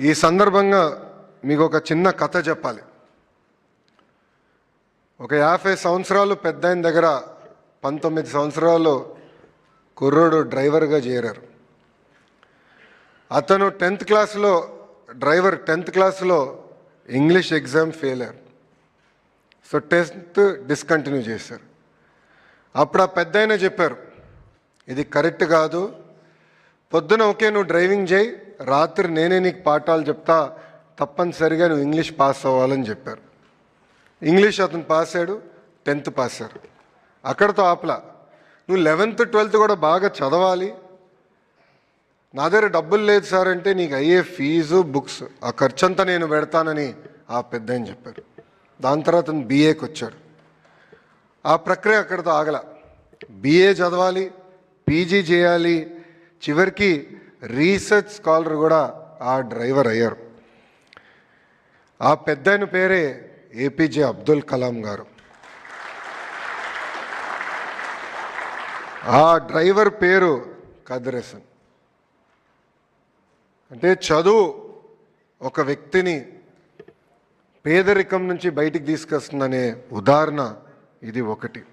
ఈ సందర్భంగా మీకు ఒక చిన్న కథ చెప్పాలి. ఒక యాభై సంవత్సరాలు పెద్ద ఆయన దగ్గర పంతొమ్మిది సంవత్సరాలు కుర్రోడు డ్రైవర్గా చేరారు. అతను టెన్త్ క్లాస్లో డ్రైవర్ టెన్త్ క్లాస్లో ఇంగ్లీష్ ఎగ్జామ్ ఫెయిల్ అయ్యారు సో టెన్త్ డిస్కంటిన్యూ చేశారు. అప్పుడు ఆ పెద్ద చెప్పారు ఇది కరెక్ట్ కాదు. పొద్దున ఓకే నువ్వు డ్రైవింగ్ చేయి రాత్రి నేనే నీకు పాఠాలు చెప్తా తప్పనిసరిగా నువ్వు ఇంగ్లీష్ పాస్ అవ్వాలని చెప్పారు. ఇంగ్లీష్ అతను పాస్ అయ్యాడు టెన్త్ పాస్ అయ్యారు అక్కడతో ఆపలా. నువ్వు లెవెన్త్ ట్వెల్త్ కూడా బాగా చదవాలి. నా దగ్గర డబ్బులు లేదు సార్ అంటే నీకు అయ్యే ఫీజు బుక్స్ ఆ ఖర్చంతా నేను పెడతానని ఆ పెద్ద అని చెప్పారు. దాని తర్వాత అతను బీఏకి వచ్చాడు. ఆ ప్రక్రియ అక్కడితో ఆగల. బీఏ చదవాలి పీజీ చేయాలి. చివరికి రీసెర్చ్ స్కాలర్ కూడా ఆ డ్రైవర్ అయ్యారు. ఆ పెద్దయన పేరే ఏపీజే అబ్దుల్ కలాం గారు. ఆ డ్రైవర్ పేరు కదిరేసన్ అంటే చదువు ఒక వ్యక్తిని పేదరికం నుంచి బయటికి తీసుకొస్తుందనే ఉదాహరణ ఇది ఒకటి.